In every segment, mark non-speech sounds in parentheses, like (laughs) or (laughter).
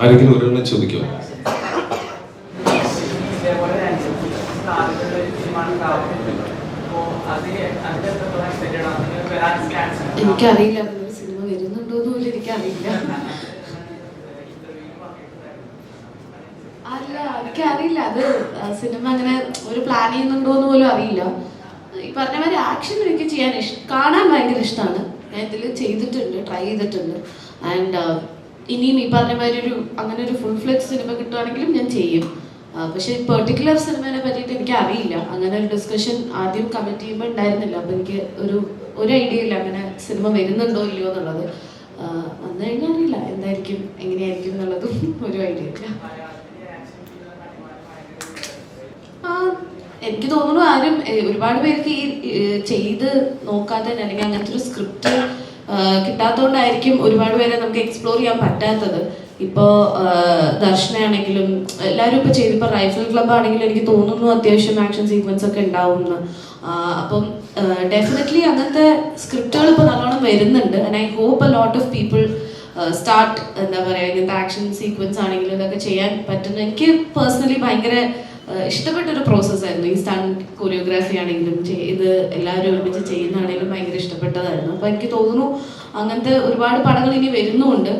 ആരെങ്കിലും ഒരെണ്ണം ചോദിക്കോ? എനിക്കറിയില്ല. അങ്ങനെ ഒരു സിനിമ വരുന്നുണ്ടോ എന്ന് പോലും എനിക്കറിയില്ല. അല്ല എനിക്കറിയില്ല. അത് സിനിമ അങ്ങനെ ഒരു പ്ലാൻ ചെയ്യുന്നുണ്ടോ എന്ന് പോലും അറിയില്ല. ഈ പറഞ്ഞ മാതിരി ആക്ഷൻ എനിക്ക് ചെയ്യാൻ ഇഷ്ടം കാണാൻ ഭയങ്കര ഇഷ്ടമാണ് ഞാൻ ഇതിൽ ചെയ്തിട്ടുണ്ട് ട്രൈ ചെയ്തിട്ടുണ്ട്. ആൻഡ് ഇനിയും ഈ പറഞ്ഞ മാതിരി ഒരു അങ്ങനെ ഒരു ഫുൾ ഫ്ലെക്സ് സിനിമ കിട്ടുവാണെങ്കിലും ഞാൻ ചെയ്യും. പക്ഷേ പെർട്ടിക്കുലർ സിനിമയെ പറ്റിയിട്ട് എനിക്ക് അറിയില്ല. അങ്ങനെ ഒരു ഡിസ്കഷൻ ആദ്യം കമ്മിറ്റ് ചെയ്യുമ്പോൾ ഉണ്ടായിരുന്നില്ല. അപ്പം എനിക്ക് ഒരു ഒരു ഐഡിയ ഇല്ല അങ്ങനെ സിനിമ വരുന്നുണ്ടോ ഇല്ലയോ എന്നുള്ളത്. വന്നു കഴിഞ്ഞാൽ അറിയില്ല. എന്തായിരിക്കും എങ്ങനെയായിരിക്കും എന്നുള്ളതും ഒരു ഐഡിയ ഇല്ല ആ, എനിക്ക് തോന്നുന്നു ആരും ഒരുപാട് പേർക്ക് ഈ ചെയ്ത് നോക്കാതെ അല്ലെങ്കിൽ അങ്ങനത്തെ ഒരു സ്ക്രിപ്റ്റ് കിട്ടാത്തതുകൊണ്ടായിരിക്കും ഒരുപാട് പേരെ നമുക്ക് എക്സ്പ്ലോർ ചെയ്യാൻ പറ്റാത്തത്. ഇപ്പോൾ ദർശനയാണെങ്കിലും എല്ലാവരും ഇപ്പോൾ ചെയ്ത് ഇപ്പോൾ റൈഫിൾ ക്ലബ് ആണെങ്കിലും എനിക്ക് തോന്നുന്നു അത്യാവശ്യം ആക്ഷൻ സീക്വൻസ് ഒക്കെ ഉണ്ടാവും അപ്പം ഡെഫിനറ്റ്ലി അങ്ങനത്തെ സ്ക്രിപ്റ്റുകൾ ഇപ്പോൾ നല്ലോണം വരുന്നുണ്ട്. And I hope a lot of people start എന്താ പറയുക ഇങ്ങനത്തെ ആക്ഷൻ സീക്വൻസ് ആണെങ്കിലും ഇതൊക്കെ ചെയ്യാൻ പറ്റുന്ന എനിക്ക് പേഴ്സണലി ഭയങ്കര ഇഷ്ടപ്പെട്ട ഒരു പ്രോസസ്സായിരുന്നു ഈ സ്റ്റാൻഡ് കൊറിയോഗ്രാഫി ആണെങ്കിലും ഇത് എല്ലാവരും ഒരുമിച്ച് ചെയ്യുന്നതാണെങ്കിലും ഭയങ്കര ഇഷ്ടപ്പെട്ടതായിരുന്നു. അപ്പോൾ എനിക്ക് തോന്നുന്നു അങ്ങനത്തെ ഒരുപാട് പടങ്ങൾ ഇനി വരുന്നുമുണ്ട്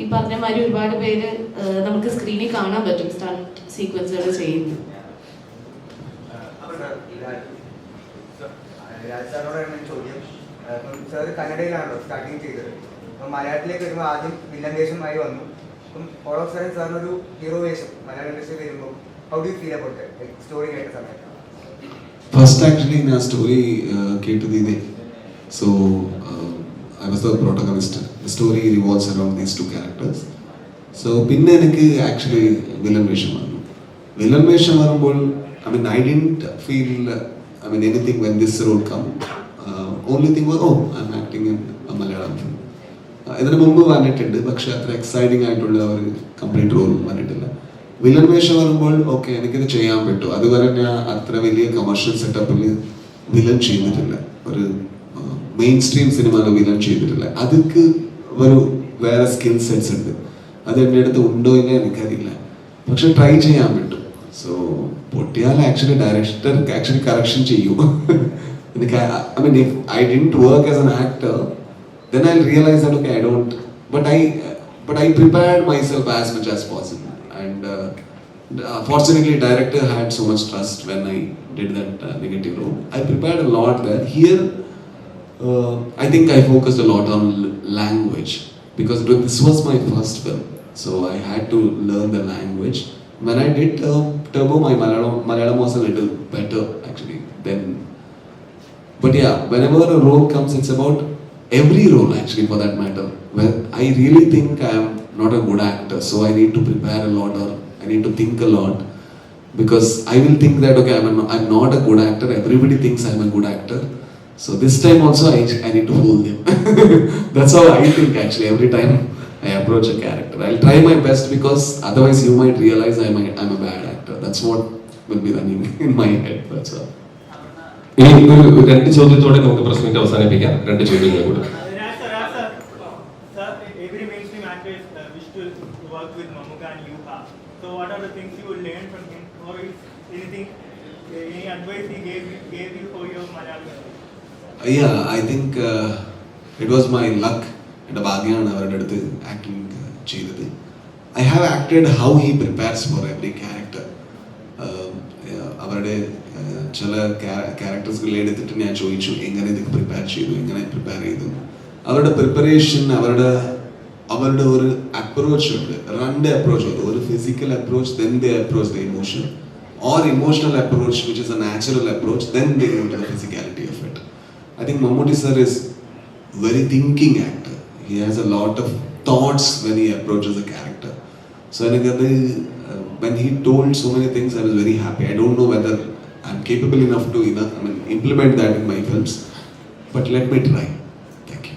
ഈ പറഞ്ഞ മാതിരി ഒരുപാട് പേര് നമുക്ക് സ്ക്രീനിൽ കാണാൻ പറ്റും സ്റ്റണ്ട് സീക്വൻസുകൾ ചെയ്യുന്നു ചോദ്യം. സ്റ്റാർട്ടിങ് ചെയ്തത്. മലയാളത്തിലേക്ക് വരുമ്പോൾ ആദ്യം വില്ലൻ വേഷമായി വന്നു. അപ്പം ഓൾ ഓഫ് സഡൻ ഹീറോ വേഷം മലയാളം ഇൻഡസ്ട്രി വരുമ്പോൾ ഫസ്റ്റ് ആക്ച്വലി ഞാൻ സ്റ്റോറി കേട്ടത് ഇതേ so I was the protagonist story revolves around these two characters so പിന്നെ എനിക്ക് ആക്ച്വലി വില്ലൻ വേഷം വന്നു വില്ലൻ വേഷം വരുമ്പോൾ I mean I didn't feel I mean anything when this role come only thing oh I am acting in Malayalam ഇതിന് മുമ്പ് വന്നിട്ടുണ്ട് പക്ഷെ അത്ര എക്സൈറ്റിംഗ് ആയിട്ടുള്ള ഒരു കംപ്ലീറ്റ് റോൾ വന്നിട്ടില്ല. വില്ലൻ വേഷം വരുമ്പോൾ ഓക്കെ എനിക്കിത് ചെയ്യാൻ പറ്റും. അതുവരെ ഞാൻ അത്ര വലിയ കമേഴ്ഷ്യൽ സെറ്റപ്പിൽ വില്ലൻ ചെയ്തിട്ടില്ല. ഒരു മെയിൻ സ്ട്രീം സിനിമയിൽ വില്ലൻ ചെയ്തിട്ടില്ല. അതിക്ക് ഒരു വേറെ സ്കിൽ സെറ്റ്സ് ഉണ്ട്. അത് എന്റെ അടുത്ത് ഉണ്ടോ ഇല്ല എനിക്കറിയില്ല. പക്ഷെ ട്രൈ ചെയ്യാൻ പറ്റും. സോ പൊട്ടിയാൽ ആക്ച്വലി ഡയറക്ടർ ആക്ച്വലി കറക്ഷൻ ചെയ്യും. എനിക്ക് I mean if I didn't work as an actor then I realise that okay, I don't but I but I prepared myself as much as and uh, uh, fortunately, director had so much trust when I did that uh, negative role. I prepared a lot there. Here, uh, I think I focused a lot on language because this was my first film, so I had to learn the language. When I did uh, Turbo, my Malayalam, Malayalam was a little better actually than but yeah, whenever a role comes, it's about every role actually for that matter. Well, I really think I am not a good actor, so I need to prepare a lot or I need to think a lot because I will think that okay, I'm, a, I'm not a good actor. Everybody thinks I'm a good actor. So this time also I, I need to fool them. (laughs) That's how I think actually every time I approach a character. I'll try my best because otherwise you might realize I'm a, I'm a bad actor. That's what will be running in (laughs) my head. That's all. ഇനി ഒരു രണ്ട് ചോദ്യത്തോടെ നമുക്ക് press meet അവസാനിപ്പിക്കാം രണ്ട് ചോദ്യങ്ങൾ കൂടി So what are the things you learned learn from him, or anything, uh, any advice he gave gave you for your Malayalam? Yeah, I think uh, it was my luck. എന്റെ ഭാഗ്യമാണ് അവരുടെ അടുത്ത് acting ചെയ്തത് I have acted how he prepares for every character അവരുടെ uh, ചില ക്യാരക്ടേഴ്സുകൾ എടുത്തിട്ട് ഞാൻ ചോദിച്ചു എങ്ങനെ ഇതൊക്കെ പ്രിപ്പയർ ചെയ്തു എങ്ങനെ പ്രിപ്പയർ ചെയ്തു അവരുടെ പ്രിപ്പറേഷൻ അവരുടെ അവരുടെ ഒരു അപ്രോച്ച് ഉണ്ട് രണ്ട് അപ്രോച്ച് ഉണ്ട് ഒരു physical approach then they approach the emotion or emotional approach which is a natural approach then they go to the physicality of it I think Mammootty sir is very thinking actor. He has a lot of thoughts when he approaches a character. So എനിക്കത് uh, when he told so many things, I was very happy. I don't know whether I'm capable enough to enough, I mean, implement that in my films, but let me try. Thank you.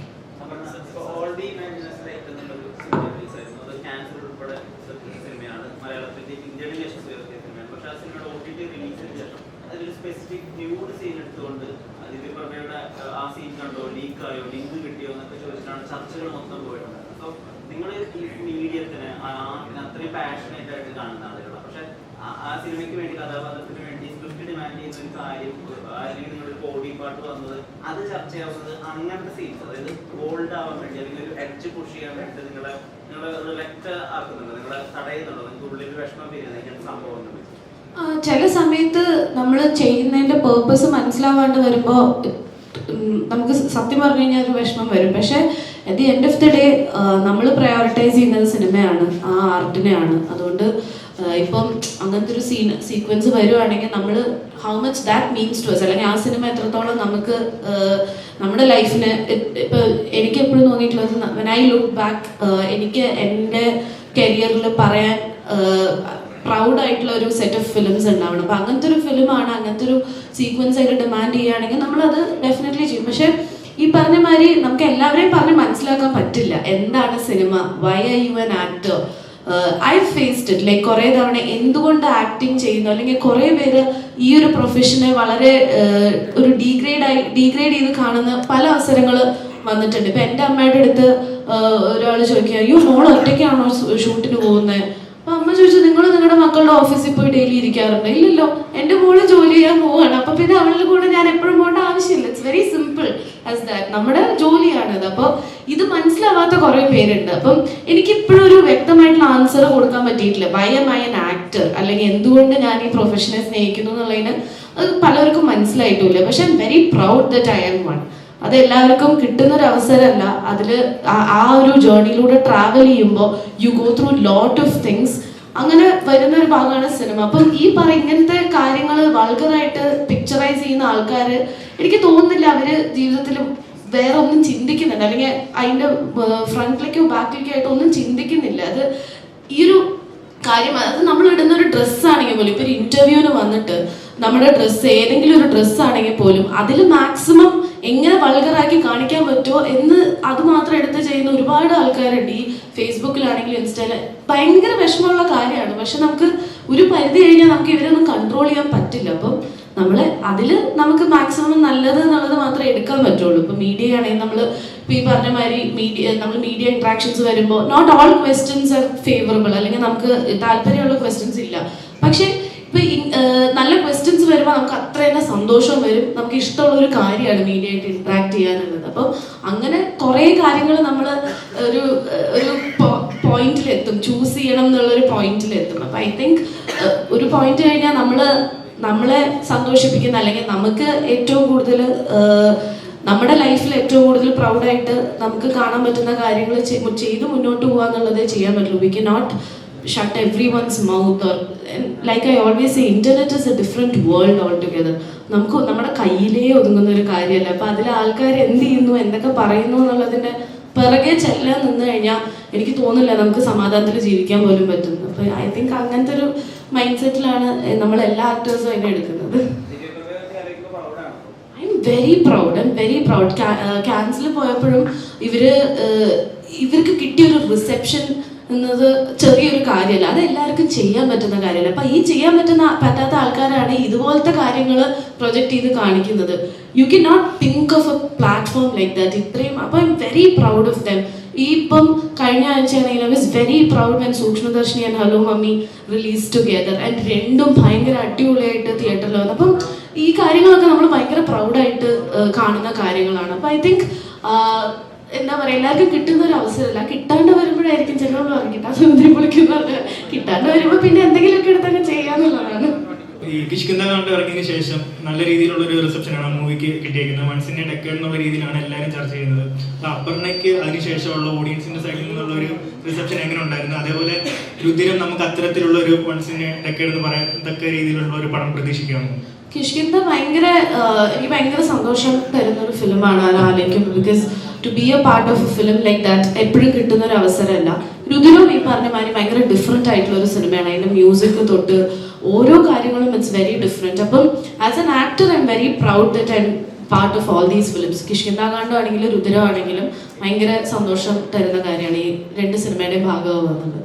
Already ഇമാജിനേഷനിൽ ഏറ്റവും നല്ലൊരു cinema release ആയിരുന്നു അത് cancer ഉൾപ്പെടെ ഉയർത്തിയ സിനിമയാണ് മലയാളത്തിന്റെ Indian relations ഉയർത്തിയ സിനിമയാണ് പക്ഷെ ആ സിനിമയുടെ ഒ ടി ടി റിലീസിന് ശേഷം അതിൽ സ്പെസിഫിക് ന്യൂഡ് സീൻ എടുത്തുകൊണ്ട് അതിഥി പ്രമേയുടെ ആ സീൻ കണ്ടോ? ലീക്ക് ആയോ? ലിങ്ക് കിട്ടിയോ എന്നൊക്കെ ചോദിച്ചിട്ടാണ് ചർച്ചകൾ മൊത്തം പോയിട്ടുണ്ട് സോ നിങ്ങൾ ഈ മീഡിയത്തിന് അത്രയും പാഷനേറ്റ് ആയിട്ട് കാണുന്ന ആളുകളാണ്. പക്ഷെ ആ- സിനിമയ്ക്ക് വേണ്ടി കഥാപാത്രത്തിന് വേണ്ടി സ്ക്രിപ്റ്റ് ഡിമാൻഡ് ചെയ്യുന്ന ഒരു കാര്യം അല്ലെങ്കിൽ നിങ്ങളുടെ കോടി പാട്ട് വന്നത് അത് ചർച്ചയാവുന്നത് അങ്ങനത്തെ സീൻസ് അതായത് ബോൾഡ് ആവാൻ വേണ്ടി അല്ലെങ്കിൽ ഒരു എഡ്ജ് പുഷ് ചെയ്യാൻ വേണ്ടി നിങ്ങളെ നിങ്ങളെ റിലക്റ്റ് ആക്കുന്നുണ്ട് നിങ്ങളെ തടയുന്നുണ്ടോ. നിങ്ങൾക്ക് ഉള്ളിൽ വിഷമം വരുന്നത് സംഭവം ചില സമയത്ത് നമ്മൾ ചെയ്യുന്നതിന്റെ പേർപ്പസ് മനസ്സിലാവാണ്ട് വരുമ്പോൾ നമുക്ക് സത്യം പറഞ്ഞു കഴിഞ്ഞാൽ ഒരു വിഷമം വരും. പക്ഷെ at the end of the day നമ്മൾ പ്രയോറിറ്റൈസ് ചെയ്യുന്നത് സിനിമയാണ് ആ ആർട്ടിനെയാണ് അതുകൊണ്ട് ഇപ്പം അങ്ങനത്തെ ഒരു സീൻ സീക്വൻസ് വരുവാണെങ്കിൽ നമ്മൾ how much that means to us അല്ലെങ്കിൽ ആ സിനിമ എത്രത്തോളം നമുക്ക് നമ്മുടെ ലൈഫിന് ഇപ്പോൾ എനിക്ക് എപ്പോഴും തോന്നിയിട്ടുള്ളത് വെൻ ഐ ലുക്ക് ബാക്ക് എനിക്ക് എന്റെ കരിയറിൽ പറയാൻ പ്രൗഡ് ആയിട്ടുള്ള ഒരു സെറ്റ് ഓഫ് ഫിലിംസ് ഉണ്ടാവണം. അപ്പൊ അങ്ങനത്തെ ഒരു ഫിലിമാണ് അങ്ങനത്തെ ഒരു സീക്വൻസ് ആയിട്ട് ഡിമാൻഡ് ചെയ്യുകയാണെങ്കിൽ നമ്മളത് ഡെഫിനറ്റ്ലി ചെയ്യും. പക്ഷേ ഈ പറഞ്ഞ മാതിരി നമുക്ക് എല്ലാവരെയും പറഞ്ഞ് മനസ്സിലാക്കാൻ പറ്റില്ല. എന്താണ് cinema why are you an actor I faced it like കുറേ തവണ എന്തുകൊണ്ട് ആക്ടിങ് ചെയ്യുന്നു? അല്ലെങ്കിൽ കുറേ പേര് ഈ ഒരു പ്രൊഫഷനെ വളരെ uh, ഒരു ഡീഗ്രേഡ് ആയി ഡീഗ്രേഡ് ചെയ്ത് കാണുന്ന പല അവസരങ്ങൾ വന്നിട്ടുണ്ട്. ഇപ്പൊ എന്റെ അമ്മയുടെ അടുത്ത് ഒരാൾ ചോദിക്കുക അയ്യോ മോൾ ഒറ്റയ്ക്കാണോ ഷൂട്ടിന് പോകുന്നത് അപ്പൊ അമ്മ ചോദിച്ചു നിങ്ങൾ നിങ്ങളുടെ മക്കളുടെ ഓഫീസിൽ പോയി ഡെയിലി ഇരിക്കാറുണ്ട്? ഇല്ലല്ലോ എന്റെ മോൾ ജോലി ചെയ്യാൻ പോവാണ്. അപ്പൊ പിന്നെ അവളുടെ കൂടെ ഞാൻ എപ്പോഴും പോകേണ്ട ആവശ്യമില്ല. It's very simple as that നമ്മുടെ ജോലിയാണിത്. അപ്പോൾ ഇത് മനസ്സിലാവാത്ത കുറെ പേരുണ്ട്. അപ്പം എനിക്ക് ഇപ്പോഴും ഒരു വ്യക്തമായിട്ടുള്ള ആൻസർ കൊടുക്കാൻ പറ്റിയിട്ടില്ല. Why am I an actor അല്ലെങ്കിൽ എന്തുകൊണ്ട് ഞാൻ ഈ പ്രൊഫഷനെ സ്നേഹിക്കുന്നു എന്നുള്ളതിന് അത് പലർക്കും മനസ്സിലായിട്ടില്ല. പക്ഷെ I am very proud that I am one അത് എല്ലാവർക്കും കിട്ടുന്ന ഒരു അവസരമല്ല അതിൽ ആ ഒരു ജേർണിയിലൂടെ ട്രാവൽ ചെയ്യുമ്പോൾ you go through lot of things അങ്ങനെ വരുന്ന ഒരു ഭാഗമാണ് സിനിമ അപ്പം ഈ പറ ഇങ്ങനത്തെ കാര്യങ്ങൾ വൾഗറായിട്ട് പിക്ചറൈസ് ചെയ്യുന്ന ആൾക്കാർ എനിക്ക് തോന്നുന്നില്ല അവർ ജീവിതത്തിൽ വേറെ ഒന്നും ചിന്തിക്കുന്നുണ്ട്. അല്ലെങ്കിൽ അതിന്റെ ഫ്രണ്ടിലേക്കോ ബാക്കിലേക്കോ ആയിട്ട് ഒന്നും ചിന്തിക്കുന്നില്ല. അത് ഈ ഒരു കാര്യം അത് നമ്മൾ ഇടുന്ന ഒരു ഡ്രസ്സാണെങ്കിൽ പോലും ഇപ്പൊ ഒരു ഇന്റർവ്യൂവിന് വന്നിട്ട് നമ്മുടെ ഡ്രസ്സ് ഏതെങ്കിലും ഒരു ഡ്രസ്സാണെങ്കിൽ പോലും അതിൽ മാക്സിമം എങ്ങനെ വൾഗറാക്കി കാണിക്കാൻ പറ്റുമോ എന്ന് അത് മാത്രം എടുത്ത് ചെയ്യുന്ന ഒരുപാട് ആൾക്കാരുണ്ട് ഈ ഫേസ്ബുക്കിലാണെങ്കിലും ഇൻസ്റ്റയിൽ ഭയങ്കര വിഷമമുള്ള കാര്യമാണ്. പക്ഷെ നമുക്ക് ഒരു പരിധി കഴിഞ്ഞാൽ നമുക്ക് ഇവരൊന്നും കൺട്രോൾ ചെയ്യാൻ പറ്റില്ല. അപ്പം നമ്മൾ അതിൽ നമുക്ക് മാക്സിമം നല്ലത് എന്നുള്ളത് മാത്രമേ എടുക്കാൻ പറ്റുള്ളൂ. ഇപ്പൊ മീഡിയ ആണെങ്കിൽ നമ്മൾ ഇപ്പൊ ഈ പറഞ്ഞ മാതിരി മീഡിയ നമ്മൾ മീഡിയ ഇൻട്രാക്ഷൻസ് വരുമ്പോൾ not all questions are favourable അല്ലെങ്കിൽ നമുക്ക് താല്പര്യമുള്ള ക്വസ്റ്റ്യൻസ് ഇല്ല. പക്ഷെ ഇപ്പൊ നല്ല ക്വസ്റ്റ്യൻസ് വരുമ്പോൾ നമുക്ക് അത്ര തന്നെ സന്തോഷം വരും. നമുക്ക് ഇഷ്ടമുള്ള ഒരു കാര്യമാണ് മീഡിയ ആയിട്ട് ഇന്ററാക്ട് ചെയ്യാനുള്ളത്. അപ്പം അങ്ങനെ കുറെ കാര്യങ്ങൾ നമ്മൾ ഒരു ഒരു പോയിന്റിലെത്തും ചൂസ് ചെയ്യണം എന്നുള്ള ഒരു പോയിന്റിലെത്തും അപ്പൊ ഐ തിങ്ക് ഒരു പോയിന്റ് കഴിഞ്ഞാൽ നമ്മൾ നമ്മളെ സന്തോഷിപ്പിക്കുന്ന അല്ലെങ്കിൽ നമുക്ക് ഏറ്റവും കൂടുതൽ നമ്മുടെ ലൈഫിൽ ഏറ്റവും കൂടുതൽ പ്രൗഡായിട്ട് നമുക്ക് കാണാൻ പറ്റുന്ന കാര്യങ്ങൾ ചെയ്ത് മുന്നോട്ട് പോകാന്നുള്ളതേ ചെയ്യാൻ പറ്റുള്ളൂ. We cannot shut everyone's mouth or like I always internet is a different world all together നമുക്ക് നമ്മുടെ കയ്യിലേ ഒതുങ്ങുന്ന ഒരു കാര്യമല്ല. അപ്പൊ അതിൽ ആൾക്കാർ എന്ത് ചെയ്യുന്നു എന്തൊക്കെ പറയുന്നു എന്നുള്ളതിന്റെ പിറകെ ചെല്ലാൻ നിന്ന് കഴിഞ്ഞാൽ എനിക്ക് തോന്നില്ല നമുക്ക് സമാധാനത്തിൽ ജീവിക്കാൻ പോലും പറ്റുന്നു അപ്പൊ ഐ തിങ്ക് അങ്ങനത്തെ ഒരു മൈൻഡ് സെറ്റിലാണ് നമ്മൾ എല്ലാ ആക്ടേഴ്സും അതിനെ എടുക്കുന്നത്. I am very proud I am very proud cancel പോയപ്പോഴും ഇവർ ഇവർക്ക് കിട്ടിയ ഒരു റിസപ്ഷൻ എന്നത് ചെറിയൊരു കാര്യമല്ല. അത് എല്ലാവർക്കും ചെയ്യാൻ പറ്റുന്ന കാര്യമല്ല. അപ്പൊ ഈ ചെയ്യാൻ പറ്റുന്ന പറ്റാത്ത ആൾക്കാരാണ് ഇതുപോലത്തെ കാര്യങ്ങൾ പ്രൊജക്ട് ചെയ്ത് കാണിക്കുന്നത്. You cannot think of a platform like that ഇത്രയും അപ്പൊ I am very proud of them ഈ ഇപ്പം കഴിഞ്ഞ ആഴ്ചയാണെങ്കിൽ I was very proud and Sookshmadarshini and hello mummy release together and രണ്ടും ഭയങ്കര അടിപൊളിയായിട്ട് തിയേറ്ററിൽ വന്നു. അപ്പം ഈ കാര്യങ്ങളൊക്കെ നമ്മൾ ഭയങ്കര പ്രൗഡായിട്ട് കാണുന്ന കാര്യങ്ങളാണ്. അപ്പം ഐ തിങ്ക് എന്താ പറയുക എല്ലാവർക്കും കിട്ടുന്ന ഒരു അവസരമല്ല. കിട്ടാണ്ട് വരുമ്പോഴായിരിക്കും ചിലവർ പറയും സുന്ദരി എന്തിനു വിളിക്കുന്ന കിട്ടാണ്ട് വരുമ്പോൾ പിന്നെ എന്തെങ്കിലുമൊക്കെ എടുത്തങ്ങ് ചെയ്യാന്നുള്ളതാണ് ഈ കിഷ്കിന്ത കണ്ട് ഇറങ്ങിയതിന് ശേഷം നല്ല രീതിയിലുള്ള ഒരു റിസപ്ഷനാണ് ആ മൂവിക്ക് കിട്ടിയിരിക്കുന്നത് മനസ്സിന്റെ ഡെക്കേഡ് എന്നുള്ള രീതിയിലാണ് എല്ലാവരും ചർച്ച ചെയ്യുന്നത്. അപർണയ്ക്ക് അതിനുശേഷമുള്ള ഓഡിയൻസിന്റെ സൈഡിൽ നിന്നുള്ള ഒരു റിസപ്ഷൻ എങ്ങനെ ഉണ്ടായിരുന്നു? അതേപോലെ രുദ്രം നമുക്ക് അത്തരത്തിലുള്ള ഒരു മനസ്സിന്റെ ഡെക്കേഡ് എന്ന് പറയാൻ തക്ക രീതിയിലുള്ള ഒരു പടം പ്രതീക്ഷിക്കാമോ? കിഷ്കിന്ത ഭയങ്കര എനിക്ക് ഭയങ്കര സന്തോഷം തരുന്ന ഒരു ഫിലിമാണ് അത് ആലോചിക്കുമ്പോൾ because to be a part of a film like that എപ്പോഴും കിട്ടുന്ന ഒരു അവസരമല്ല. രുതിരും ഈ പറഞ്ഞ മാതിരി ഭയങ്കര ഡിഫറെന്റ് ആയിട്ടുള്ള ഒരു സിനിമയാണ്. അതിന്റെ മ്യൂസിക് തൊട്ട് ഓരോ കാര്യങ്ങളും ഇറ്റ്സ് വെരി ഡിഫറെന്റ് അപ്പം as an actor I am very proud that I part of all these films കിഷ്കിന്താകാണ്ടോ ആണെങ്കിലും രുദ്രം ആണെങ്കിലും ഭയങ്കര സന്തോഷം തരുന്ന കാര്യമാണ് ഈ രണ്ട് സിനിമയുടെ ഭാഗമാവുന്നത്.